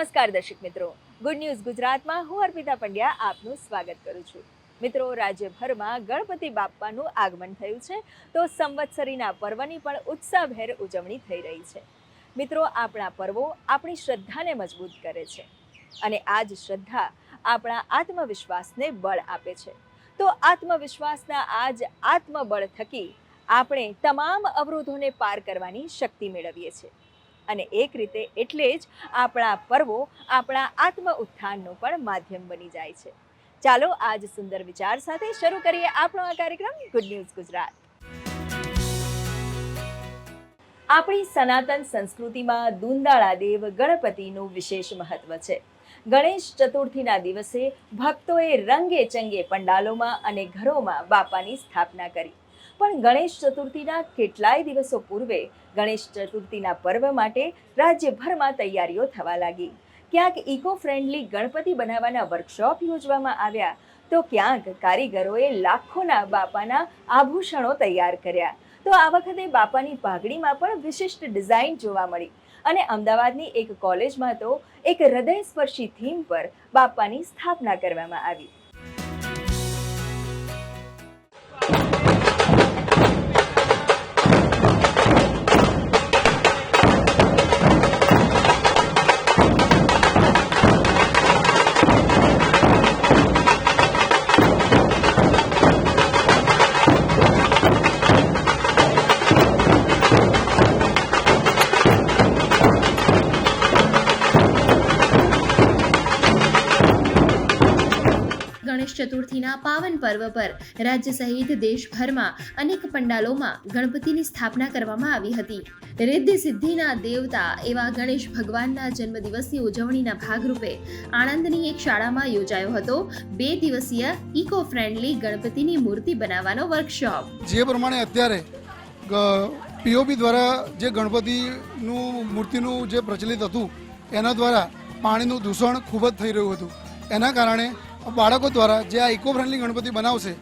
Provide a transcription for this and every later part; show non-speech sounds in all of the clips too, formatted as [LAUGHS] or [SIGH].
નમસ્કાર દર્શક મિત્રો. ગુડ ન્યૂઝ ગુજરાતમાં હું અર્પિતા પંડ્યા આપનું સ્વાગત કરું છું. મિત્રો, રાજ્યભરમાં ગણપતિ બાપ્પાનું આગમન થયું છે તો સંવત્સરીના પર્વની પણ ઉત્સાહભેર ઉજવણી થઈ રહી છે. મિત્રો, આપણા પર્વો આપણી શ્રદ્ધાને મજબૂત કરે છે અને આ જ શ્રદ્ધા આપણા આત્મવિશ્વાસને બળ આપે છે. તો આત્મવિશ્વાસના આ જ આત્મબળ થકી આપણે તમામ અવરોધોને પાર કરવાની શક્તિ મેળવીએ છીએ. અને એક રીતે એટલે જ આપણા પર્વો આપણા આત્મ ઉત્થાનનું પણ માધ્યમ બની જાય છે. ચાલો આજ સુંદર વિચાર સાથે શરૂ કરીએ આપણો આ કાર્યક્રમ ગુડ ન્યૂઝ ગુજરાત આપણી સનાતન સંસ્કૃતિમાં દુંદાળા દેવ ગણપતિનું વિશેષ મહત્વ છે. ગણેશ ચતુર્થીના દિવસે ભક્તોએ રંગે ચંગે પંડાલોમાં અને ઘરોમાં બાપાની સ્થાપના કરી. પણ ગણેશ ચતુર્થીના કેટલાય દિવસો પૂર્વે ગણેશ ચતુર્થીના પર્વ માટે રાજ્યભરમાં તૈયારીઓ થવા લાગી. ક્યાંક ઇકો ફ્રેન્ડલી ગણપતિ બનાવવાના વર્કશોપ યોજવામાં આવ્યા, તો ક્યાંક કારીગરોએ લાખોના બાપાના આભૂષણો તૈયાર કર્યા. તો આ વખતે બાપાની પાઘડીમાં પણ વિશિષ્ટ ડિઝાઇન જોવા મળી અને અમદાવાદની એક કોલેજમાં તો એક હૃદયસ્પર્શી થીમ પર બાપાની સ્થાપના કરવામાં આવી. ચતુર્થીના પાવન પર્વ પર રાજ્ય સહિત દેશભરમાં અનેક પંડાલોમાં ગણપતિની સ્થાપના કરવામાં આવી હતી. રિદ્ધિ સિદ્ધિના દેવતા એવા ગણેશ ભગવાનના જન્મદિવસની ઉજવણીના ભાગરૂપે આણંદની એક શાળામાં યોજાયો હતો. બે દિવસીય ઇકો ફ્રેન્ડલી ગણપતિની મૂર્તિ બનાવવાનો વર્કશોપ. જે પ્રમાણે અત્યારે પીઓપી દ્વારા જે ગણપતિનું મૂર્તિનું જે પ્રચલિત હતું, એના દ્વારા પાણીનું દૂષણ ખૂબ જ થઈ રહ્યું હતું. એના કારણે બાળકો દ્વારા જે આ ઇકો ફ્રેન્ડલી ગણપતિ બનાવશે,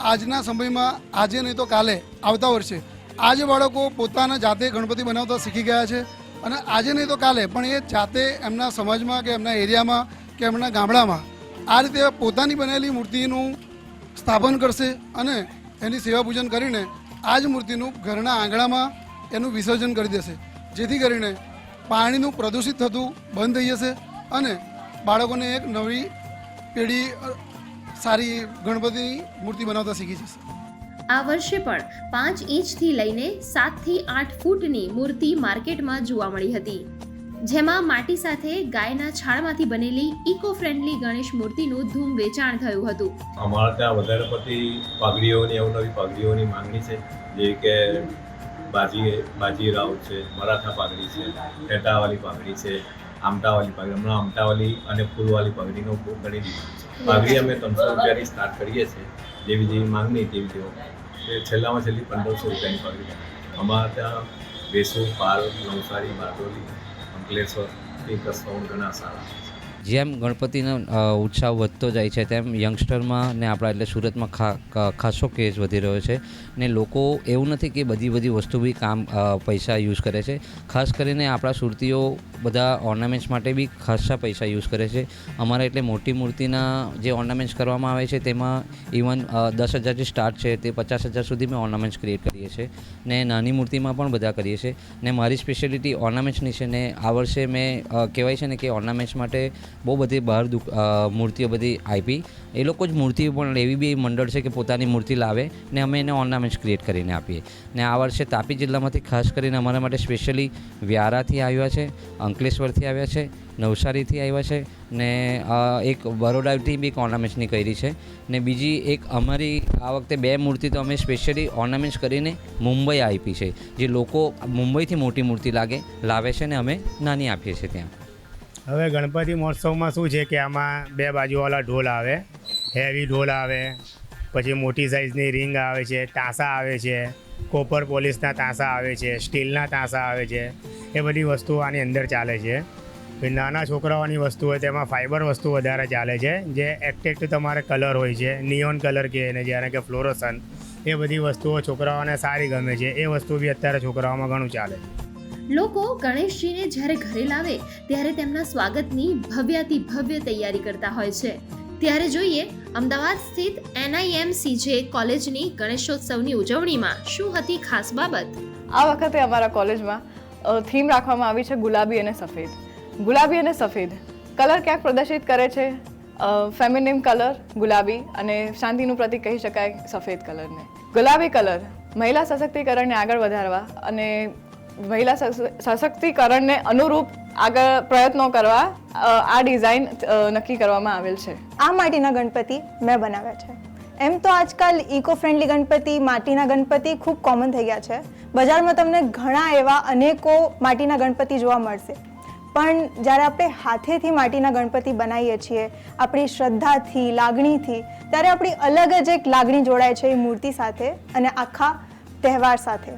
આજના સમયમાં, આજે નહીં તો કાલે, આવતા વર્ષે, આજે બાળકો પોતાના જાતે ગણપતિ બનાવતા શીખી ગયા છે અને આજે નહીં તો કાલે, પણ એ જાતે એમના સમાજમાં કે એમના એરિયામાં કે એમના ગામડામાં આ રીતે પોતાની બનેલી મૂર્તિનું સ્થાપન કરશે અને એની સેવા પૂજન કરીને આ જ મૂર્તિનું ઘરના આંગણામાં એનું વિસર્જન કરી દેશે. જેથી કરીને પાણીનું પ્રદૂષિત થતું બંધ થઈ જશે અને બાળકોને એક નવી પેઢી સારી ગણપતિની મૂર્તિ બનાવતા શીખી જશે. આ વર્ષે પણ પાંચ ઇંચથી લઈને સાતથી આઠ ફૂટની મૂર્તિ માર્કેટમાં જોવા મળી હતી. જેમાં માટી સાથે ગાયના છાણમાંથી બનેલી ઇકો ફ્રેન્ડલી ગણેશ મૂર્તિનું ધૂમ વેચાણ થયું હતું. અમારા ત્યાં વધારે પડતી પાઘડીઓની અવનવી પાઘડીઓની માંગણી છે. જે કે બાજી બાજીરાવ છે મરાઠા પાઘડી છે ટેટાવાળી પાઘડી છે આમટાવાળી પાઘડી હમણાં આમટાવાલી અને ફૂલવાળી પાઘડીનો બહુ ઘણી ડિમાન્ડ પાઘડી અમે ત્રણસો રૂપિયાની સ્ટાર્ટ કરીએ છીએ, જેવી જેવી માંગણી તેવી તેઓ છેલ્લામાં છેલ્લી પંદરસો રૂપિયાની પાઘડી અમારા ત્યાં વેસુ પાલ, નવસારી, બારડોલી, અંકલેશ્વર, એ કસ્ટમર ઘણા સારા. જેમ ગણપતિનો ઉત્સાહ વધતો જાય છે, તેમ યંગસ્ટરમાં ને આપણા એટલે સુરતમાં ખા ખાસો કેસ વધી રહ્યો છે. ને લોકો એવું નથી કે બધી બધી વસ્તુ બી કામ પૈસા યુઝ કરે છે. ખાસ કરીને આપણા સુરતીઓ બધા ઓર્નામેન્ટ્સ માટે બી ખાસા પૈસા યુઝ કરે છે. અમારે એટલે મોટી મૂર્તિના જે ઓર્નામેન્ટ્સ કરવામાં આવે છે, તેમાં ઇવન દસ હજારથી સ્ટાર્ટ છે, તે પચાસ હજાર સુધી મેં ઓર્નામેન્ટ્સ ક્રિએટ કરીએ છીએ. ને નાની મૂર્તિમાં પણ બધા કરીએ છીએ. ને મારી સ્પેશિયાલિટી ઓર્નામેન્ટ્સની છે ને આ વર્ષે મેં કહેવાય છે ને કે ઓર્નામેન્ટ્સ માટે બહુ બધી બહાર મૂર્તિઓ બધી આપી. એ લોકો જ મૂર્તિ પણ એવી બી મંડળ છે કે પોતાની મૂર્તિ લાવે ને અમે એને ઓર્નામેન્ટ્સ ક્રિએટ કરીને આપીએ. ને આ વર્ષે તાપી જિલ્લામાંથી ખાસ કરીને અમારા માટે સ્પેશિયલી વ્યારાથી આવ્યા છે, અંકલેશ્વરથી આવ્યા છે, નવસારીથી આવ્યા છે ને એક બરોડાથી બી એક ઓર્નામેન્ટ્સની કરી છે. ને બીજી એક અમારી આ વખતે બે મૂર્તિ તો અમે સ્પેશિયલી ઓર્નામેન્ટ્સ કરીને મુંબઈ આપી છે. જે લોકો મુંબઈથી મોટી મૂર્તિ લાગે, લાવે છે ને અમે નાની આપીએ છીએ ત્યાં. હવે ગણપતિ મહોત્સવમાં શું છે કે આમાં બે બાજુવાળા ઢોલ આવે હેવી ઢોલ આવે, પછી મોટી સાઇઝની રિંગ આવે છે, તાંસા આવે છે કોપર પોલિસના તાંસા આવે છે સ્ટીલના તાંસા આવે છે, એ બધી વસ્તુઓ આની અંદર ચાલે છે. નાના છોકરાઓની વસ્તુ હોય તેમાં ફાઇબર વસ્તુ વધારે ચાલે છે, જે એક્ટેક્ટ તમારે કલર હોય છે નિયોન કલર કે એને જ્યારે કે ફ્લોરોસન એ બધી વસ્તુઓ છોકરાઓને સારી ગમે છે, એ વસ્તુ બી અત્યારે છોકરાઓમાં ઘણું ચાલે છે. લોકો ગણેશજીને જ્યારે ઘરે લાવે, ત્યારે તેમના સ્વાગતની ભવ્યાતિ ભવ્ય તૈયારી કરતા હોય છે. ત્યારે જોઈએ, અમદાવાદ સ્થિત એનઆઈએમસીજે કોલેજની ગણેશોત્સવની ઉજવણીમાં શું હતી ખાસ બાબત? આ વખતે અમારા કોલેજમાં થીમ રાખવામાં આવી છે ગુલાબી અને સફેદ. ગુલાબી અને સફેદ. કલર ક્યાંક પ્રદર્શિત કરે છે? ફેમિનિમ કલર ગુલાબી અને શાંતિનું પ્રતિક કહી શકાય સફેદ કલરને. ગુલાબી કલર, મહિલા સશક્તિકરણને આગળ વધારવા અને મહિલા સશ- સશક્તિકરણને અનુરૂપ આગળ પ્રયત્નો કરવા આ ડિઝાઇન નક્કી કરવામાં આવેલ છે. આ માટીના ગણપતિ મેં બનાવ્યા છે. એમ તો આજકાલ ઇકો ફ્રેન્ડલી ગણપતિ, માટીના ગણપતિ ખૂબ કોમન થઈ ગયા છે. બજારમાં તમને ઘણા એવા અનેકો માટીના ગણપતિ જોવા મળશે. પણ જ્યારે આપણે હાથેથી માટીના ગણપતિ બનાવીએ છીએ, આપણી શ્રદ્ધાથી, લાગણીથી, ત્યારે આપણી અલગ જ એક લાગણી જોડાય છે એ મૂર્તિ સાથે અને આખા તહેવાર સાથે.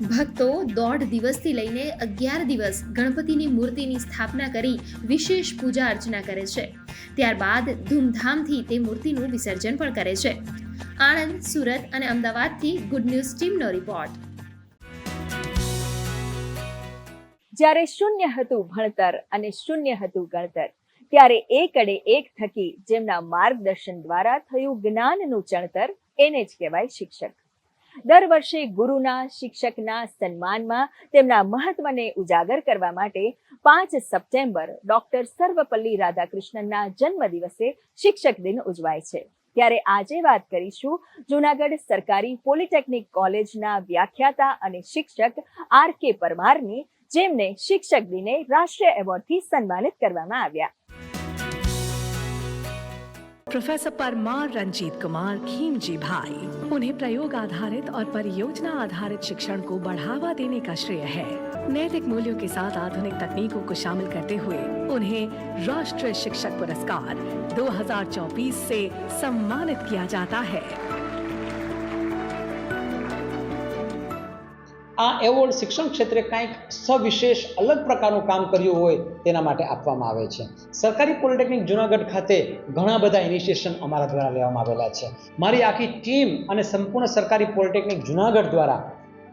ભક્તો દોઢ દિવસથી લઈને અગિયાર દિવસ ગણપતિની મૂર્તિની સ્થાપના કરી વિશેષ પૂજા અર્ચના કરે છે. ત્યારબાદ ધૂમધામથી તે મૂર્તિનું વિસર્જન પણ કરે છે. આણંદ, સુરત અને અમદાવાદથી ગુડ ન્યૂઝ ટીમનો રિપોર્ટ જ્યારે શૂન્ય હતું ભણતર અને શૂન્ય હતું ગણતર, ત્યારે એકડે એક થકી જેમના માર્ગદર્શન દ્વારા થયું જ્ઞાનનું ચણતર, એને જ કહેવાય શિક્ષક. દર વર્ષે ગુરુના, શિક્ષકના સન્માનમાં તેમના મહત્વને ઉજાગર કરવા માટે પાંચ સપ્ટેમ્બર ડોક્ટર સર્વપલ્લી રાધાકૃષ્ણનના જન્મદિવસે શિક્ષક દિન ઉજવાય છે. ત્યારે આજે વાત કરીશું જૂનાગઢ સરકારી પોલિટેકનિક કોલેજના વ્યાખ્યાતા અને શિક્ષક આર કે પરમારની, જેમને શિક્ષક દિને રાષ્ટ્રીય એવોર્ડથી સન્માનિત કરવામાં આવ્યા. प्रोफेसर परमार रंजीत कुमार, खीमजी भाई। उन्हें प्रयोग आधारित और परियोजना आधारित शिक्षण को बढ़ावा देने का श्रेय है। नैतिक मूल्यों के साथ आधुनिक तकनीकों को शामिल करते हुए उन्हें राष्ट्रीय शिक्षक पुरस्कार 2024 से सम्मानित किया जाता है। આ એવોર્ડ શિક્ષણ ક્ષેત્રે કાંઈક સવિશેષ અલગ પ્રકારનું કામ કર્યું હોય તેના માટે આપવામાં આવે છે. સરકારી પોલિટેકનિક જુનાગઢ ખાતે ઘણા બધા ઇનિશિએશન અમારા દ્વારા લેવામાં આવેલા છે. મારી આખી ટીમ અને સંપૂર્ણ સરકારી પોલિટેકનિક જુનાગઢ દ્વારા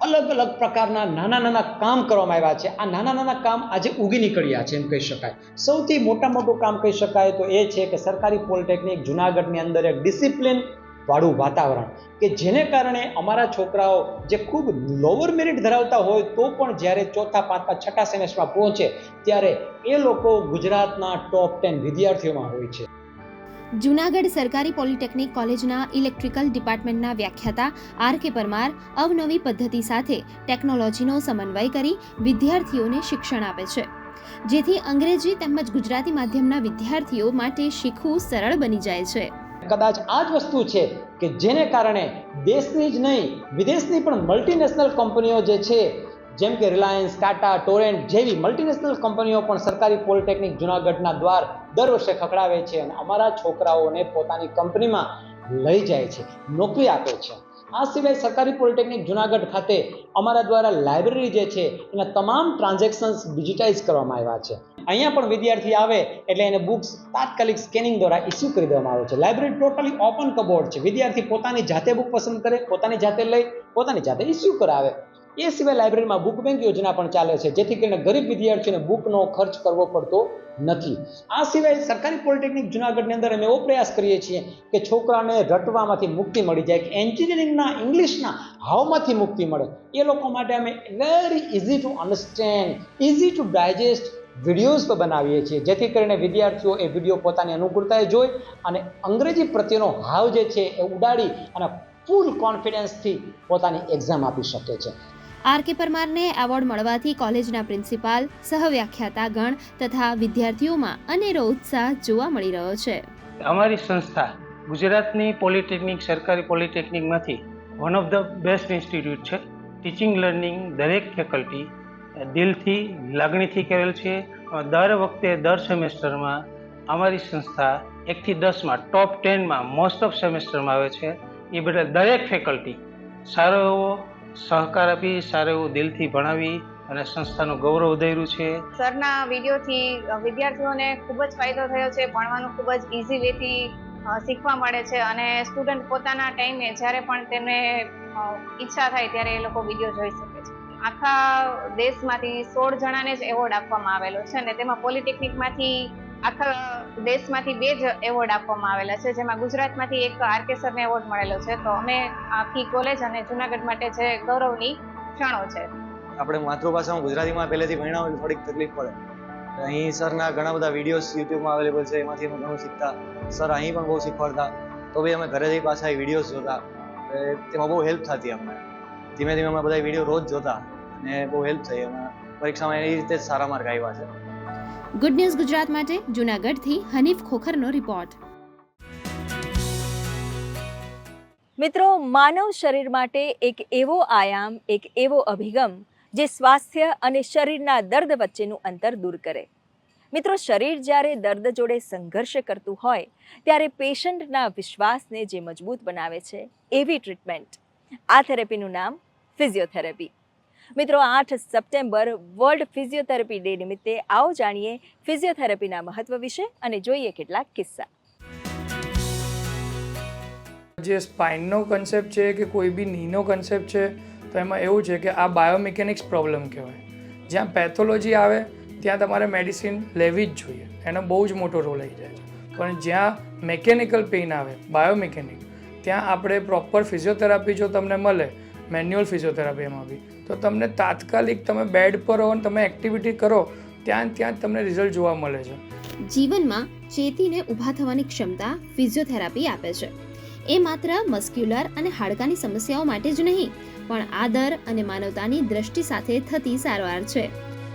અલગ અલગ પ્રકારના નાના નાના કામ કરવામાં આવ્યા છે. આ નાના નાના કામ આજે ઉગી નીકળ્યા છે એમ કહી શકાય. સૌથી મોટા મોટું કામ કહી શકાય તો એ છે કે સરકારી પોલિટેકનિક જુનાગઢની અંદર એક ડિસિપ્લિન વાળું વાતાવરણ કે જેને કારણે અમારા છોકરાઓ જે ખૂબ લોઅર મેરિટ ધરાવતા હોય તો પણ જ્યારે ચોથા, પાંચમા, છઠ્ઠા સેમેસ્ટરમાં પહોંચે, ત્યારે એ લોકો ગુજરાતના ટોપ ટેન વિદ્યાર્થીઓમાં હોય છે. જૂનાગઢ સરકારી પોલિટેકનિક કોલેજના ઇલેક્ટ્રિકલ ડિપાર્ટમેન્ટના વ્યાખ્યાતા આર કે પરમાર અવનવી પદ્ધતિ સાથે ટેકનોલોજીનો સમન્વય કરી વિદ્યાર્થીઓને શિક્ષણ આપે છે. જેથી અંગ્રેજી તેમજ ગુજરાતી માધ્યમના વિદ્યાર્થીઓ માટે શીખવું સરળ બની જાય છે. કદાચ આ જ વસ્તુ છે કે જેને કારણે દેશની જ નહીં, વિદેશની પણ મલ્ટીનેશનલ કંપનીઓ જે છે, જેમ કે રિલાયન્સ ટાટા ટોરેન્ટ જેવી મલ્ટીનેશનલ કંપનીઓ પણ સરકારી પોલિટેકનિક જુનાગઢના દ્વાર દર વર્ષે ખખડાવે છે અને અમારા છોકરાઓને પોતાની કંપનીમાં લઈ જાય છે, નોકરી આપે છે. આ સિવાય સરકારી પોલિટેકનિક જુનાગઢ ખાતે અમારા દ્વારા લાઇબ્રેરી જે છે, એના તમામ ટ્રાન્ઝેક્શન્સ ડિજિટાઇઝ કરવામાં આવ્યા છે. અહીંયા પણ વિદ્યાર્થી આવે એટલે એને બુક્સ તાત્કાલિક સ્કેનિંગ દ્વારા ઇસ્યુ કરી દેવામાં આવે છે. લાઇબ્રેરી ટોટલી ઓપન કબોર્ડ છે. વિદ્યાર્થી પોતાની જાતે બુક પસંદ કરે, પોતાની જાતે લઈ, પોતાની જાતે ઇસ્યુ કરાવે. એ સિવાય લાઇબ્રેરીમાં બુક બેંક યોજના પણ ચાલે છે. જેથી કરીને ગરીબ વિદ્યાર્થીઓને બુકનો ખર્ચ કરવો પડતો નથી. આ સિવાય સરકારી પોલિટેકનિક જુનાગઢની અંદર અમે એવો પ્રયાસ કરીએ છીએ કે છોકરાને રટવામાંથી મુક્તિ મળી જાય, કે એન્જિનિયરિંગના, ઇંગ્લિશના હાવમાંથી મુક્તિ મળે. એ લોકો માટે અમે very easy to understand easy to digest videos પણ બનાવીએ છીએ. જેથી કરીને વિદ્યાર્થીઓ એ વીડિયો પોતાની અનુકૂળતાએ જોઈ અને અંગ્રેજી પ્રત્યેનો હાવ જે છે એ ઉડાડી અને ફૂલ કોન્ફિડન્સથી પોતાની એક્ઝામ આપી શકે છે. આર કે પરમારને એવોર્ડ મળવાથી કોલેજના પ્રિન્સિપાલ સહવ્યાખ્યાતા ગણ તથા વિદ્યાર્થીઓમાં અનેરો ઉત્સાહ જોવા મળી રહ્યો છે. અમારી સંસ્થા ગુજરાતની પોલિટેકનિક, સરકારી પોલિટેકનિકમાંથી one of the best institute છે. ટીચિંગ લર્નિંગ દરેક ફેકલ્ટી દિલથી, લાગણીથી કરેલ છે. દર વખતે, દર સેમેસ્ટરમાં અમારી સંસ્થા એકથી દસમાં ટોપ ટેનમાં મોસ્ટ ઓફ સેમેસ્ટરમાં આવે છે. એ બધા દરેક ફેકલ્ટી સારો એવો સહકાર આપી, સારો એવો દિલથી ભણાવી અને સંસ્થાનું ગૌરવ વધાર્યું છે. સરના વિડીયોથી વિદ્યાર્થીઓને ખૂબ જ ફાયદો થયો છે, ભણવાનું ખૂબ જ ઇઝી વેથી શીખવા મળે છે અને સ્ટુડન્ટ પોતાના ટાઈમે જ્યારે પણ તેમને ઈચ્છા થાય ત્યારે એ લોકો વીડિયો જોઈ શકે છે. આખા દેશમાંથી સોળ જણાને જ એવોર્ડ આપવામાં આવેલો છે અને તેમાં પોલિટેકનિકમાંથી આખા દેશમાંથી બે જ એવોર્ડ આપવામાં આવેલા છે, જેમાં ગુજરાતમાંથી એક સરને એવોર્ડ મળેલો છે. તો અમે આખી કોલેજ અને જુનાગઢ માટે જે ગૌરવની ક્ષણો છે. આપણે માતૃભાષામાં ગુજરાતીમાં પહેલેથી ભણ્યા થોડીક તકલીફ પડે. અહીં સરના ઘણા બધા વિડીયોઝ યુટ્યુબમાં અવેલેબલ છે, એમાંથી અમે ઘણું શીખતા. સર અહીં પણ બહુ શીખવાડતા. તો બી અમે ઘરેથી પાછા એ વિડીયોઝ જોતા. તેમાં બહુ હેલ્પ થતી અમને. ધીમે ધીમે અમે બધા વીડિયો રોજ જોતા. અને બહુ હેલ્પ થઈ અમે પરીક્ષામાં એ રીતે જ સારા માર્ક આવ્યા છે. ગુડ ન્યૂઝ ગુજરાત માટે જૂનાગઢથી હનીફ ખોખરનો રિપોર્ટ મિત્રો, માનવ શરીર માટે એક એવો આયામ, એક એવો અભિગમ જે સ્વાસ્થ્ય અને શરીરના દર્દ વચ્ચેનું અંતર દૂર કરે. મિત્રો, શરીર જ્યારે દર્દ જોડે સંઘર્ષ કરતું હોય, ત્યારે પેશન્ટના વિશ્વાસને જે મજબૂત બનાવે છે, એવી ટ્રીટમેન્ટ આ થેરેપીનું નામ ફિઝિયોથેરેપી મિત્રો, આઠ સપ્ટેમ્બર વર્લ્ડ ફિઝિયોથેરપી ડે નિમિત્તે આવો જાણીએ ફિઝિયોથેરાપીના મહત્વ વિશે અને જોઈએ કેટલાક કિસ્સા. જે સ્પાઇનનો કન્સેપ્ટ છે કે કોઈ બી નીનો કન્સેપ્ટ છે, તો એમાં એવું છે કે આ બાયોમિકેનિક્સ પ્રોબ્લેમ કહેવાય. જ્યાં પેથોલોજી આવે, ત્યાં તમારે મેડિસિન લેવી જ જોઈએ. એનો બહુ જ મોટો રોલ આવી જાય છે. પણ જ્યાં મેકેનિકલ પેઇન આવે બાયોમિકેનિક ત્યાં આપણે પ્રોપર ફિઝિયોથેરાપી જો તમને મળે મેન્યુઅલ ફિઝિયોથેરાપી એમાં બી તો તમને તાત્કાલિક તમે બેડ પર હો અને તમે એક્ટિવિટી કરો ત્યાં ત્યાં તમને રિઝલ્ટ જોવા મળે છે. જીવનમાં ચેતીને ઊભા થવાની ક્ષમતા ફિઝિયોથેરાપી આપે છે. એ માત્ર મસ્ક્યુલર અને હાડકાની સમસ્યાઓ માટે જ નહીં પણ આદર અને માનવતાની દ્રષ્ટિ સાથે થતી સારવાર છે.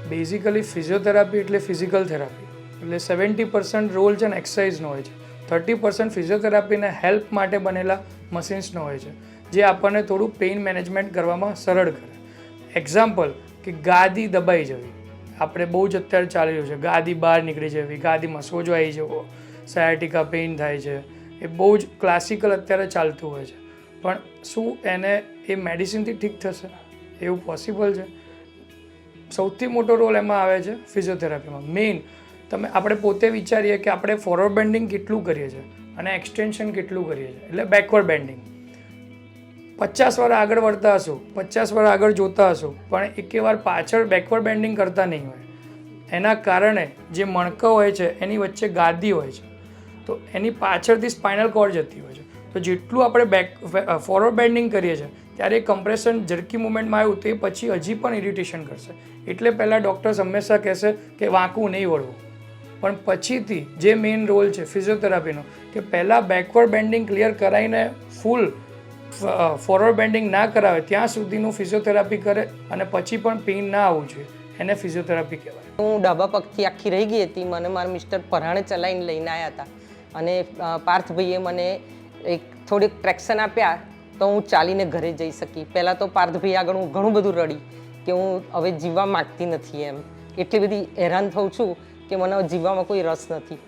બેઝિકલી ફિઝિયોથેરાપી એટલે ફિઝિકલ થેરાપી એટલે સેવન્ટી પર્સન્ટ રોલ છે ને એક્સરસાઇઝનો હોય છે. થર્ટી પર્સન્ટ ફિઝિયોથેરાપીને હેલ્પ માટે બનેલા મશીન્સનો હોય છે. જે આપણને થોડું પેઇન મેનેજમેન્ટ કરવામાં સરળ કરે. એક્ઝામ્પલ કે ગાદી દબાઈ જવી. આપણે બહુ જ અત્યારે ચાલી રહ્યું છે. ગાદી બહાર નીકળી જવી, ગાદીમાં આવી જવો સાયાટિકા પેઇન થાય છે. એ બહુ જ ક્લાસિકલ અત્યારે ચાલતું હોય છે. પણ શું એને એ મેડિસિનથી ઠીક થશે? એવું પોસિબલ છે? સૌથી મોટો રોલ એમાં આવે છે ફિઝિયોથેરાપીમાં મેઇન તમે આપણે પોતે વિચારીએ કે આપણે ફોરવર્ડ બેન્ડિંગ કેટલું કરીએ છીએ અને એક્સટેન્શન કેટલું કરીએ છીએ. એટલે બેકવર્ડ બેન્ડિંગ પચાસ વાર આગળ વળતા હશો, પચાસ વાર આગળ જોતા હશો, પણ એકે વાર પાછળ બેકવર્ડ બેન્ડિંગ કરતા નહીં હોય. એના કારણે જે મણકો હોય છે, એની વચ્ચે ગાદી હોય છે, તો એની પાછળથી સ્પાઇનલ કોર્ડ જતી હોય છે. તો જેટલું આપણે બેક ફોરવર્ડ બેન્ડિંગ કરીએ છીએ, ત્યારે કમ્પ્રેશન ઝડકી મુવમેન્ટમાં આવ્યું, તો એ પછી હજી પણ ઇરિટેશન કરશે. એટલે પહેલાં ડૉક્ટર્સ હંમેશા કહેશે કે વાંકું નહીં વળવું. પણ પછીથી જે મેઇન રોલ છે ફિઝિયોથેરાપીનો કે પહેલાં બેકવર્ડ બેન્ડિંગ ક્લિયર કરાવીને ફૂલ ફોરવર્ડ બેન્ડિંગ ના કરાવે, ત્યાં સુધીનું ફિઝિયોથેરાપી કરે અને પછી પણ પેઇન ના આવવું જોઈએ. એને ફિઝિયોથેરાપી કહેવાય. હું ડાબા પગથી આખી રહી ગઈ હતી, મને મારા મિસ્ટર પરાણે ચલાવીને લઈને આવ્યા હતા. અને પાર્થભાઈએ મને એક થોડીક ટ્રેક્શન આપ્યા તો હું ચાલીને ઘરે જઈ શકી. પહેલાં તો પાર્થભાઈ આગળ હું ઘણું બધું રડી કે હું હવે જીવવા માગતી નથી એમ. એટલી બધી હેરાન થઉં છું કે મને જીવવામાં કોઈ રસ નથી.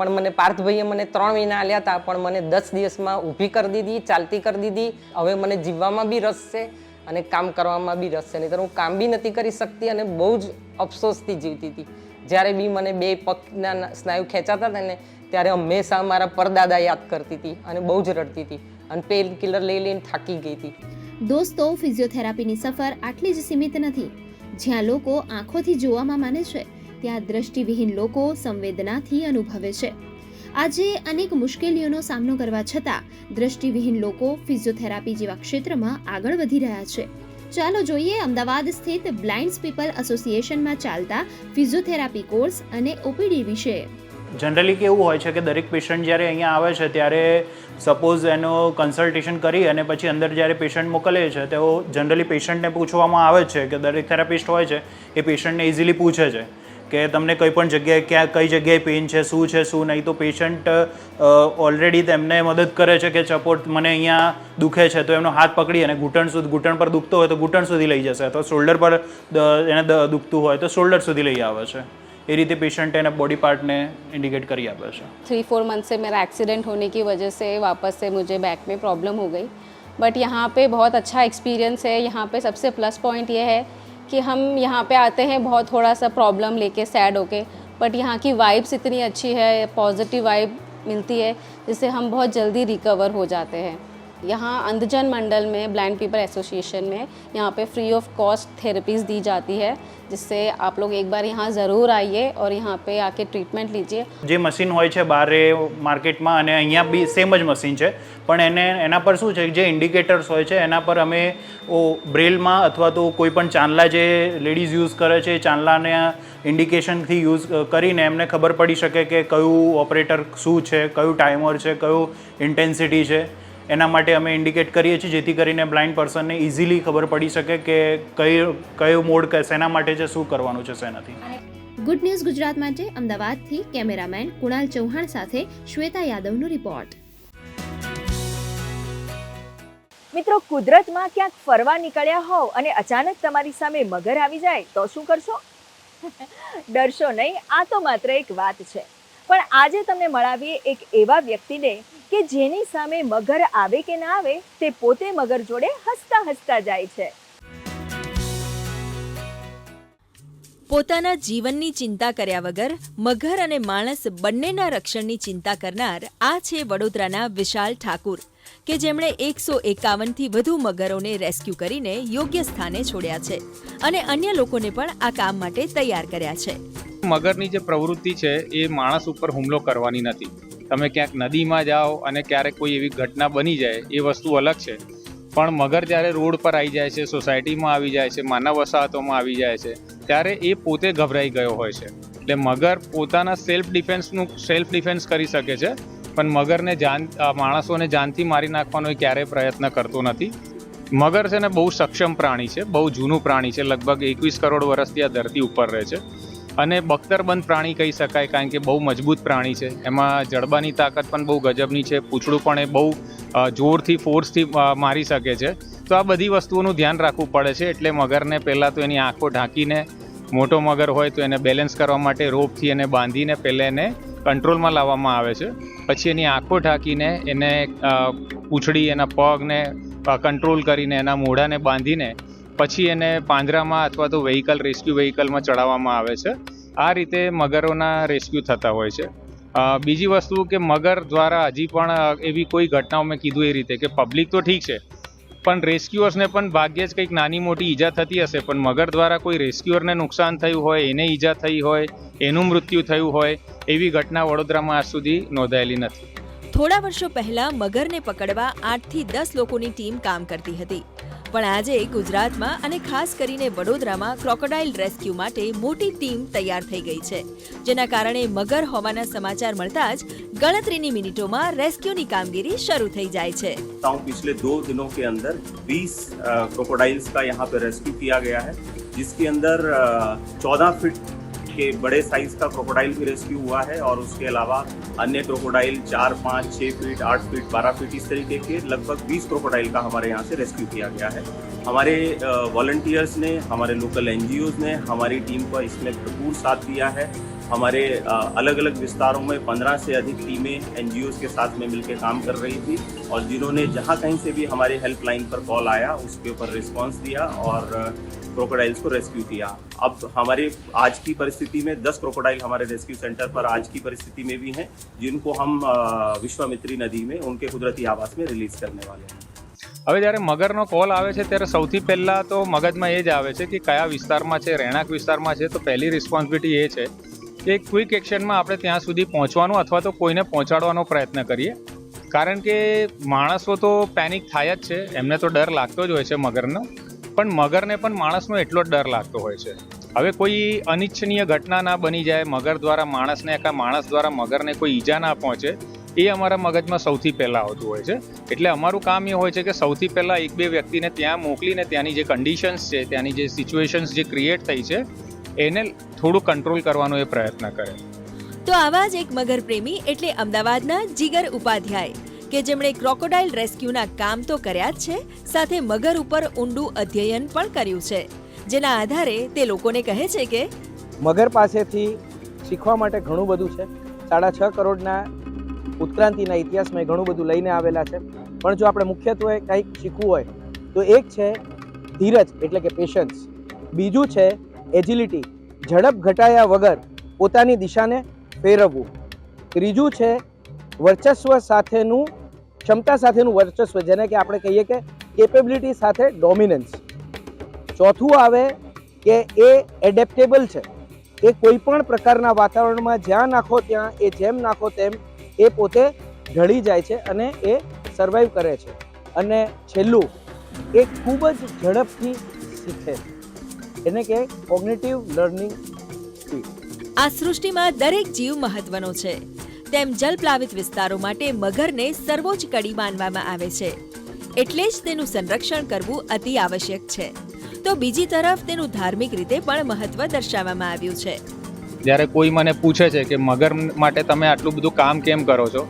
પણ મને પાર્થભાઈએ મને ત્રણ મહિના આલ્યા હતા, પણ મને દસ દિવસમાં ઊભી કરી દીધી, ચાલતી કરી દીધી. હવે મને જીવવામાં બી રસ છે અને કામ કરવામાં બી રસ છે. નહીં તો હું કામ બી નથી કરી શકતી અને બહુ જ અફસોસથી જીવતી હતી. જ્યારે બી મને બે પગના સ્નાયુ ખેંચાતા હતા ને, ત્યારે હંમેશા મારા પરદાદા યાદ કરતી હતી અને બહુ જ રડતી હતી અને પેન કિલર લઈ લઈને થાકી ગઈ હતી. દોસ્તો, ફિઝિયોથેરાપીની સફર આટલી જ સીમિત નથી. જ્યાં લોકો આંખોથી જોવામાં માને છે ત્યાં દ્રષ્ટિવિહીન લોકો સંવેદનાથી અનુભવે છે. આજે અનેક મુશ્કેલીઓનો સામનો કરવા છતાં દ્રષ્ટિવિહીન લોકો ફિઝિયોથેરાપી જેવા ક્ષેત્રમાં આગળ વધી રહ્યા છે. ચાલો જોઈએ અમદાવાદ સ્થિત બ્લાઇન્ડ્સ પીપલ એસોસિએશનમાં ચાલતા ફિઝિયોથેરાપી કોર્સ અને ઓપીડી વિશે. જનરલી કેવું હોય છે કે દરેક પેશન્ટ જ્યારે અહીંયા આવે છે ત્યારે સપોઝ એનો કન્સલ્ટેશન કરી અને પછી અંદર જ્યારે પેશન્ટ મોકલે છે, તેઓ જનરલી પેશન્ટને પૂછવામાં આવે છે કે દરેક થેરાપિસ્ટ હોય છે, એ પેશન્ટને ઇઝીલી પૂછે છે. કે તમને કોઈ પણ જગ્યાએ ક્યાં કઈ જગ્યાએ પેઇન છે શું છે શું નહીં તો પેશન્ટ ઓલરેડી તેમને મદદ કરે છે કે સપોર્ટ મને અહીંયા દુખે છે તો એમનો હાથ પકડી અને ઘૂંટણ સુધી ઘૂંટણ પર દુખતો હોય તો ઘૂંટણ સુધી લઈ જશે અથવા શોલ્ડર પર દ- એને દ- દુખતું હોય તો શોલ્ડર સુધી લઈ આવે છે એ રીતે पेशेंट एना बॉडी पार्ट ने इंडिकेट करी आपे છે थ्री फोर मंथ से मेरा एक्सीडेंट होने की वजह से वापस से मुझे बैक में प्रॉब्लम हो गई बट यहाँ पे बहुत अच्छा एक्सपीरियंस है यहाँ पे सबसे प्लस पॉइंट ये है कि हम यहाँ पे आते हैं बहुत थोड़ा सा प्रॉब्लम लेके सैड होके बट यहाँ की वाइब्स इतनी अच्छी है पॉजिटिव वाइब मिलती है जिससे हम बहुत जल्दी रिकवर हो जाते हैं यहाँ अंधजन मंडल में ब्लाइंड पीपल एसोसिएशन में यहाँ पे फ्री ऑफ कॉस्ट थेरेपीज़ दी जाती है जिससे आप लोग एक बार यहाँ ज़रूर आइए और यहाँ पे आके ट्रीटमेंट लीजिए જે મશીન હોય છે બારે માર્કેટમાં અને અહીંયા બી સેમ જ મશીન છે પણ એને એના પર શું છે કે જે ઇન્ડિકેટર્સ હોય છે એના પર અમે ઓ બ્રેલમાં અથવા તો કોઈ પણ ચાંદલા જે લેડીઝ યુઝ કરે છે એ ચાંદલાને ઇન્ડિકેશનથી યુઝ કરીને એમને ખબર પડી શકે કે કયું ઓપરેટર શું છે કયું ટાઈમર છે કયું ઇન્ટેન્સિટી છે એના માટે અમે ઇન્ડિકેટ કરીએ છીએ જેથી કરીને બ્લાઇન્ડ પર્સનને ઇઝીલી ખબર પડી શકે કે કયો કયો મોડ શેના માટે છે શું કરવાનું છે શેનાથી. ગુડ ન્યૂઝ ગુજરાત માટે અમદાવાદથી કેમેરામેન કુણાલ ચૌહાણ સાથે શ્વેતા યાદવનો રિપોર્ટ. મિત્રો કુદરતમાં ક્યાંક ફરવા નીકળ્યા હોવ અને અચાનક તમારી સામે મગર આવી જાય તો શું કરશો? [LAUGHS] ડરશો નહીં આ તો માત્ર એક વાત છે. પણ આજે તમને મળાવીએ એક એવા વ્યક્તિને કે જેની સામે મગર આવે કે ના આવે તે પોતે મગર જોડે હસતા હસતા જાય છે. પોતાના જીવનની ચિંતા કર્યા વગર મગર અને માણસ બંનેના રક્ષણની ચિંતા કરનાર આ છે વડોદરાના વિશાલ ઠાકુર કે જેમણે એકસો એકાવનથી વધુ મગરોને રેસ્ક્યુ કરીને યોગ્ય સ્થાને છોડ્યા છે અને અન્ય લોકોને પણ આ કામ માટે તૈયાર કર્યા છે. મગરની જે પ્રવૃત્તિ છે એ માણસ ઉપર હુમલો કરવાની નથી. તમે ક્યાંક નદીમાં જાઓ અને ક્યારેક કોઈ એવી ઘટના બની જાય, એ વસ્તુ અલગ છે. પણ મગર જ્યારે રોડ પર આવી જાય છે, સોસાયટીમાં આવી જાય છે, માનવ વસાહતોમાં આવી જાય છે, ત્યારે એ પોતે ગભરાઈ ગયો હોય છે. એટલે મગર પોતાના સેલ્ફ ડિફેન્સનું સેલ્ફ ડિફેન્સ કરી શકે છે, પણ મગરને જાન માણસોને જાનથી મારી નાખવાનો એ ક્યારેય પ્રયત્ન કરતો નથી. મગર છે ને બહુ સક્ષમ પ્રાણી છે, બહુ જૂનું પ્રાણી છે, લગભગ એકવીસ કરોડ વર્ષથી આ ધરતી ઉપર રહે છે. અને બખ્તરબંધ પ્રાણી કહી શકાય, કારણ કે બહુ મજબૂત પ્રાણી છે. એમાં જડબાની તાકાત પણ બહુ ગજબની છે, પૂંછડું પણ એ બહુ જોરથી, ફોર્સથી મારી શકે છે. તો આ બધી વસ્તુઓનું ધ્યાન રાખવું પડે છે, એટલે મગરને પહેલાં તો એની આંખો ઢાંકીને, મોટો મગર હોય તો એને બેલેન્સ કરવા માટે રોપથી એને બાંધીને પહેલાં એને કંટ્રોલમાં લાવવામાં આવે છે. પછી એની આંખો ઢાંકીને એને પૂંછડી, એના પગને કંટ્રોલ કરીને એના મોઢાને બાંધીને પછી એને પાંજરામાં અથવા તો વ્હીકલ રેસ્ક્યુ વ્હીકલમાં ચડાવવામાં આવે છે. આ રીતે મગરોના રેસ્ક્યુ થતા હોય છે. બીજી વસ્તુ કે મગર દ્વારા હજી પણ એવી કોઈ ઘટનાઓ મેં કીધું એ રીતે કે પબ્લિક તો ઠીક છે, પણ રેસ્ક્યુઅર્સને પણ ભાગ્યે જ કંઈક નાની મોટી ઈજા થતી હશે. પણ મગર દ્વારા કોઈ રેસ્ક્યુઅરને નુકસાન થયું હોય, એને ઈજા થઈ હોય, એનું મૃત્યુ થયું હોય, એવી ઘટના વડોદરામાં આજ સુધી નોંધાયેલી નથી. થોડા વર્ષો પહેલા મગરને પકડવા આઠથી દસ લોકોની ટીમ કામ કરતી હતી. પણ આજે ગુજરાતમાં અને ખાસ કરીને વડોદરામાં ક્રોકોડાઇલ રેસ્ક્યુ માટે મોટી ટીમ તૈયાર થઈ ગઈ છે જેના કારણે મગર હોવાના સમાચાર મળતા જ ગણતરીની મિનિટોમાં રેસ્ક્યુની કામગીરી શરૂ થઈ જાય છે हूँ पिछले दो दिनों के अंदर 20 क्रोकोडाइल्स का यहाँ पे रेस्क्यू किया गया है जिसके अंदर चौदह फीट के बड़े साइज़ का क्रोकोडाइल भी रेस्क्यू हुआ है और उसके अलावा अन्य क्रोकोडाइल चार, पाँच छः फीट आठ फीट बारह फीट इस तरीके के लगभग बीस क्रोकोडाइल का हमारे यहाँ से रेस्क्यू किया गया है। हमारे वॉल्टियर्स ने, हमारे लोकल एन ने, हमारी टीम का इसमें भरपूर साथ दिया है। हमारे अलग अलग विस्तारों में पंद्रह से अधिक टीमें एन के साथ में मिलकर काम कर रही थी और जिन्होंने जहाँ कहीं से भी हमारे हेल्पलाइन पर कॉल आया उसके ऊपर रिस्पांस दिया और क्रोकोडाइल्स को रेस्क्यू किया अब हमारे आज की परिस्थिति में 10 क्रोकोडाइल हमारे रेस्क्यू सेंटर पर आज की परिस्थिति में भी हैं जिनको हम अ, विश्वामित्री नदी में उनके कुदरती आवास में रिलीज करने वाले हैं હવે જ્યારે મગરનો કોલ આવે છે ત્યારે સૌથી પહેલાં તો મગજમાં એ જ આવે છે કે કયા વિસ્તારમાં છે રહેણાંક વિસ્તારમાં છે તો પહેલી રિસ્પોન્સિબિલિટી એ છે કે ક્વિક એક્શનમાં આપણે ત્યાં સુધી પહોંચવાનું અથવા તો કોઈને પહોંચાડવાનો પ્રયત્ન કરીએ. કારણ કે માણસો તો પેનિક થાય જ છે. એમને તો ડર લાગતો જ હોય છે મગરનો. પણ મગરને પણ માણસનો એટલો જ ડર લાગતો હોય છે. હવે કોઈ અનિચ્છનીય ઘટના ના બની જાય, મગર દ્વારા માણસને કાં માણસ દ્વારા મગરને કોઈ ઈજા ના પહોંચે, એ અમારા મગજમાં સૌથી પહેલાં આવતું હોય છે. એટલે અમારું કામ એ હોય છે કે સૌથી પહેલાં એક બે વ્યક્તિને ત્યાં મોકલીને ત્યાંની જે કન્ડિશન્સ છે, ત્યાંની જે સિચ્યુએશન્સ જે ક્રિએટ થઈ છે એને થોડું કંટ્રોલ કરવાનો એ પ્રયત્ન કરે. તો આવા જ એક મગર પ્રેમી એટલે અમદાવાદના જીગર ઉપાધ્યાય કે જેમણે ક્રોકોડાઇલ રેસ્ક્યુના કામ તો કર્યા જ છે સાથે મગર ઉપર ઊંડું અધ્યયન પણ કર્યું છે. જેના આધારે તે લોકોને કહે છે કે મગર પાસેથી શીખવા માટે ઘણું બધું છે. સાડા છ કરોડના ઉત્ક્રાંતિના ઇતિહાસમાં ઘણું બધું લઈને આવેલા છે. પણ જો આપણે મુખ્યત્વે કંઈક શીખવું હોય તો એક છે ધીરજ એટલે કે પેશન્સ બીજું છે એજિલિટી ઝડપ ઘટાયા વગર પોતાની દિશાને ફેરવવું. ત્રીજું છે વર્ચસ્વ સાથેનું, ક્ષમતા સાથેનું વર્ચસ્વ, જેને કે આપણે કહીએ કે કેપેબિલિટી સાથે ડોમિનન્સ ચોથું આવે કે એ એડેપ્ટેબલ છે. એ કોઈ પણ પ્રકારના વાતાવરણમાં જ્યાં નાખો ત્યાં, એ જેમ નાખો તેમ એ પોતે ઢળી જાય છે અને એ સર્વાઈવ કરે છે. અને છેલ્લું, એ ખૂબ જ ઝડપથી શીખે છે. એને કે કોગ્નિટિવ લર્નિંગ આ સૃષ્ટિમાં દરેક જીવ મહત્વનો છે. તેમ જલપ્લાવિત વિસ્તારો માટે મગરને સર્વોચ્ચ કડી માનવામાં આવે છે. એટલે જ તેનું સંરક્ષણ કરવું અતિ આવશ્યક છે. તો બીજી તરફ તેનું ધાર્મિક રીતે પણ મહત્વ દર્શાવવામાં આવ્યું છે. જ્યારે કોઈ મને પૂછે છે કે મગર માટે તમે આટલું બધું કામ કેમ કરો છો?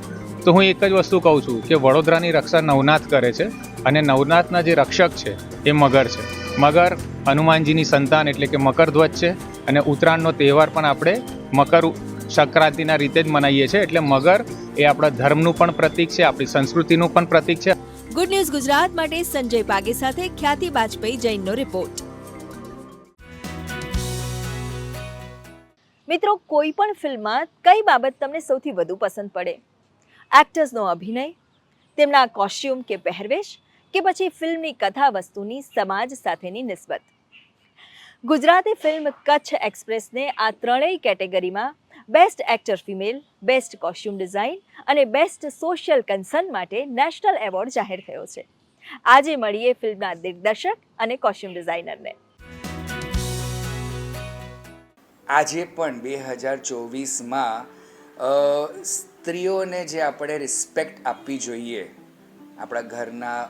તો હું એક જ વસ્તુ કહું છું કે વડોદરાની રક્ષા નવનાથ કરે છે અને નવનાથના જે રક્ષક છે એ મગર છે. મગર હનુમાનજીની સંતાન એટલે કે મકરધ્વજ છે અને ઉત્તરાયણનો તહેવાર પણ આપણે મકર સંક્રાંતિના રીતે જ મનાવીએ છીએ એટલે મગર એ આપણા ધર્મનું પણ પ્રતીક છે, આપણી સંસ્કૃતિનું પણ પ્રતીક છે. ગુડ ન્યૂઝ ગુજરાત માટે સંજય પાગે સાથે ખ્યાતિ બાજપેયી જૈનનો રિપોર્ટ. મિત્રો, કોઈ પણ ફિલ્મમાં કઈ બાબત તમને સૌથી વધુ પસંદ પડે? એક્ટર્સનો અભિનય, તેમના કોસ્ટ્યુમ કે પહેરવેશ કે પછી ફિલ્મની કથા વસ્તુની સમાજ સાથેની નિસ્બત. ગુજરાતી ફિલ્મ કચ્છ એક્સપ્રેસને આ ત્રણેય કેટેગરીમાં best actor female best costume design અને બેસ્ટ સોશિયલ કન્સર્ન માટે નેશનલ એવોર્ડ જાહેર થયો છે. આજે મળીએ ફિલ્મના દિગ્દર્શક અને કોસ્ટ્યુમ ડિઝાઇનરને આજે પણ બે હજાર ચોવીસમાં સ્ત્રીઓને જે આપણે રિસ્પેક્ટ આપવી જોઈએ, આપણા ઘરના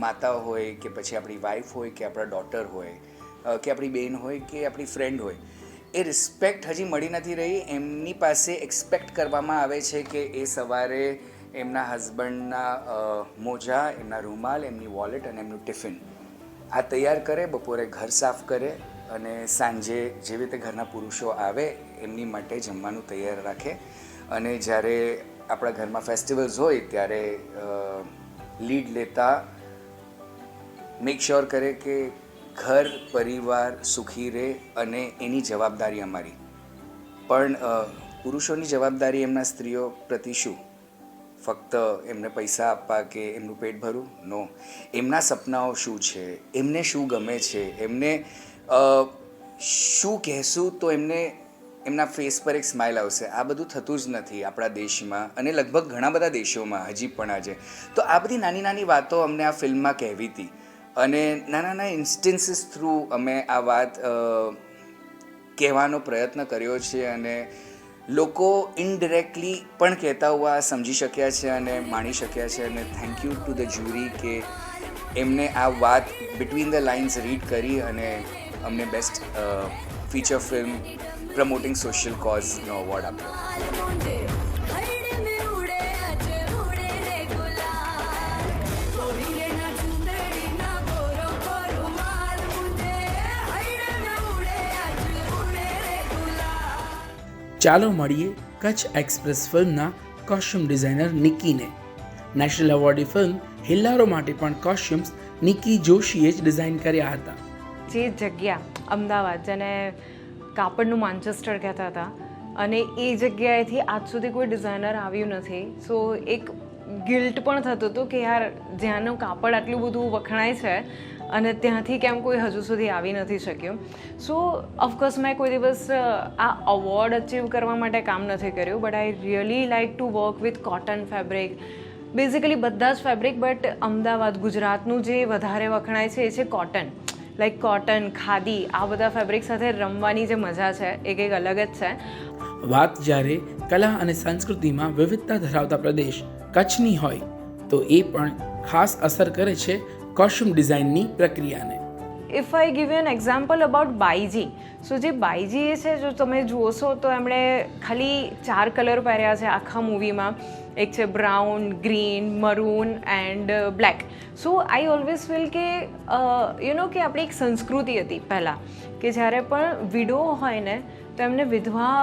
માતા હોય કે પછી આપણી વાઈફ હોય કે આપણા ડોટર હોય કે આપણી બેન હોય કે આપણી ફ્રેન્ડ હોય, એ રિસ્પેક્ટ હજી મળી નથી રહી. એમની પાસે એક્સપેક્ટ કરવામાં આવે છે કે એ સવારે એમના હસબન્ડના મોજા, એમના રૂમાલ, એમની વોલેટ અને એમનું ટિફિન આ તૈયાર કરે, બપોરે ઘર સાફ કરે અને સાંજે જેવી રીતે ઘરના પુરુષો આવે, એમની માટે જમવાનું તૈયાર રાખે. અને જ્યારે આપણા ઘરમાં ફેસ્ટિવલ્સ હોય ત્યારે લીડ લેતા મેક શ્યોર કરે કે ઘર, પરિવાર સુખી રહે અને એની જવાબદારી અમારી. પણ પુરુષોની જવાબદારી એમના સ્ત્રીઓ પ્રતિ શું? ફક્ત એમને પૈસા આપવા કે એમનું પેટ ભરવું? નો એમના સપનાઓ શું છે? એમને શું ગમે છે? એમને શું કહેશું તો એમને એમના ફેસ પર એક સ્માઇલ આવશે. આ બધું થતું જ નથી આપણા દેશમાં અને લગભગ ઘણા બધા દેશોમાં હજી પણ આજે. તો આ બધી નાની નાની વાતો અમને આ ફિલ્મમાં કહેવી હતી. અને નાના નાના ઇન્સ્ટન્સીસ થ્રુ અમે આ વાત કહેવાનો પ્રયત્ન કર્યો છે અને લોકો ઇનડિરેક્ટલી પણ કહેતા હોવા સમજી શક્યા છે અને માણી શક્યા છે અને thank you to the jury કે એમને આ વાત બિટવીન ધ લાઇન્સ રીડ કરી અને અમને best feature film promoting social કોઝનો award આપ્યો ચાલો મળીએ કચ્છ એક્સપ્રેસ ફિલ્મના કોસ્ટ્યુમ ડિઝાઇનર નિકીને. નેશનલ એવોર્ડી ફિલ્મ હિલ્લારો માટે પણ કોસ્ટ્યુમ્સ નિકી જોશીએ જ ડિઝાઇન કર્યા હતા. જે જગ્યા અમદાવાદ જેને કાપડનું માન્ચેસ્ટર કહેતા હતા. અને એ જગ્યાએથી આજ સુધી કોઈ ડિઝાઇનર આવ્યું નથી. સો એક ગિલ્ટ પણ થતું હતું કે યાર, જ્યાંનું કાપડ આટલું બધું વખણાય છે અને ત્યાંથી કેમ કોઈ હજુ સુધી આવી નથી શક્યું. સો ઓફકોર્સ મેં કોઈ દિવસ આ અવોર્ડ અચીવ કરવા માટે કામ નથી કર્યું but I really like to work with cotton fabric basically બધા જ ફેબ્રિક બટ અમદાવાદ, ગુજરાતનું જે વધારે વખણાય છે એ છે કોટન લાઈક કોટન ખાદી, આ બધા ફેબ્રિક સાથે રમવાની જે મજા છે, એ કંઈક અલગ જ છે. વાત જ્યારે કલા અને સંસ્કૃતિમાં વિવિધતા ધરાવતા પ્રદેશ કચ્છની હોય, તો એ પણ ખાસ અસર કરે છે કોસ્ટ્યુમ ડિઝાઇનની પ્રક્રિયાને. If I give an example about Baiji so જે બાઈજી એ છે, જો તમે જોશો તો એમણે ખાલી ચાર કલર પહેર્યા છે આખા મૂવીમાં એક છે brown green maroon and black so I always feel કે યુ નો કે આપણી એક સંસ્કૃતિ હતી પહેલાં, કે જ્યારે પણ વિડો હોય ને, તો એમને વિધવા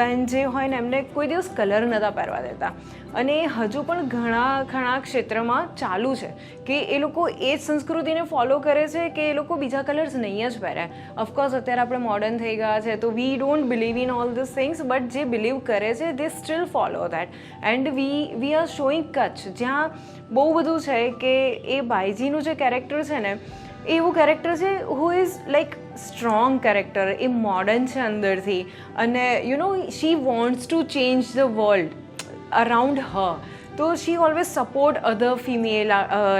બેન જે હોય ને, એમને કોઈ દિવસ કલર નહોતા પહેરવા દેતા. અને હજુ પણ ઘણા ઘણા ક્ષેત્રમાં ચાલુ છે કે એ લોકો એ જ સંસ્કૃતિને ફોલો કરે છે કે એ લોકો બીજા કલર્સ નહીં જ પહેરે. ઓફકોર્સ અત્યારે આપણે મોડર્ન થઈ ગયા છે તો we don't believe in all this things but જે બિલીવ કરે છે they still follow that and we we are showing Kutch, જ્યાં બહુ બધું છે કે એ બાયજીનું જે કેરેક્ટર છે ને એવું કેરેક્ટર છે who is like strong character A modern છે અંદરથી. અને you know she wants to change the world around her તો she always support other female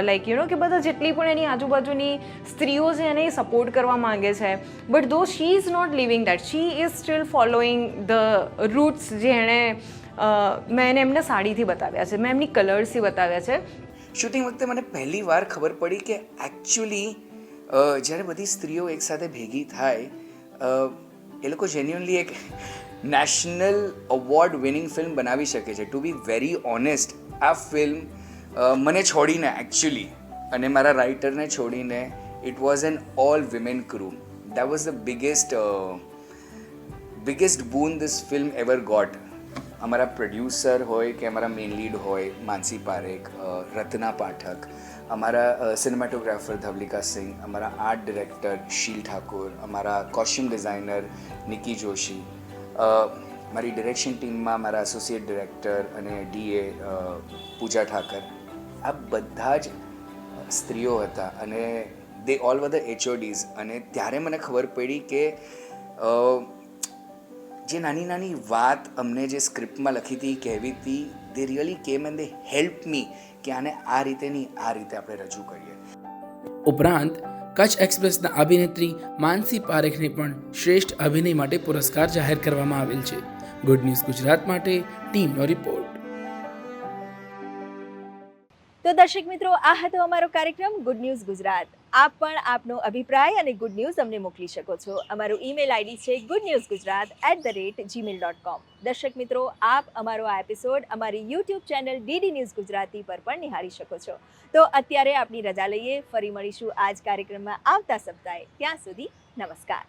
like you know કે બધા જેટલી પણ એની આજુબાજુની સ્ત્રીઓ છે એને સપોર્ટ કરવા માગે છે. But though she is not living that she is still following the roots જે એણે મેં એને એમને સાડીથી બતાવ્યા છે, મેં એમની કલર્સથી બતાવ્યા છે. શૂટિંગ વખતે મને પહેલી વાર ખબર પડી કે એકચ્યુઅલી જ્યારે બધી સ્ત્રીઓ એકસાથે ભેગી થાય એ લોકો જેન્યુઅનલી એક નેશનલ અવોર્ડ વિનિંગ ફિલ્મ બનાવી શકે છે. ટુ બી વેરી ઓનેસ્ટ આ ફિલ્મ મને છોડીને એકચ્યુઅલી અને મારા રાઇટરને છોડીને it was an all women crew that was the biggest biggest boon this film ever got અમારા પ્રોડ્યુસર હોય કે અમારા મેઇન લીડ હોય, માનસી પારેખ રત્ના પાઠક, અમારા સિનેમેટોગ્રાફર ધવલિકા સિંહ, અમારા આર્ટ ડિરેક્ટર શીલ ઠાકુર, અમારા કોસ્ચ્યુમ ડિઝાઇનર નિકી જોશી મારી ડિરેક્શન ટીમમાં મારા એસોસિએટ ડિરેક્ટર અને ડીએ પૂજા ઠાકર. આ બધા જ સ્ત્રીઓ હતા અને દે ઓલ વર ધ એચઓડીઝ અને ત્યારે મને ખબર પડી કે જે નાની નાની વાત અમને જે સ્ક્રિપ્ટમાં લખી હતી, કહેવી હતી they really came and they help me કે આને આ રીતે નહીં, આ રીતે આપણે રજૂ કરીએ. ઉપરાંત કચ્છ એક્સપ્રેસના અભિનેત્રી માનસી પારેખને પણ શ્રેષ્ઠ અભિનય માટે પુરસ્કાર જાહેર કરવામાં આવેલ છે. ગુડ ન્યૂઝ ગુજરાત માટે ટીમનો રિપોર્ટ તો દર્શક મિત્રો, આ હતો અમારો કાર્યક્રમ ગુડ ન્યૂઝ ગુજરાત. આપ પણ આપનો અભિપ્રાય અને ગુડ ન્યૂઝ અમને મોકલી શકો છો. અમારું ઈમેલ આઈડી છે good news Gujarat at the rate Gmail dot com દર્શક મિત્રો, આપ અમારો આ એપિસોડ અમારી YouTube channel DD news Gujarati પર પણ નિહાળી શકો છો. તો અત્યારે આપની રજા લઈએ. ફરી મળીશું આજ કાર્યક્રમમાં આવતા સપ્તાહે. ત્યાં સુધી નમસ્કાર.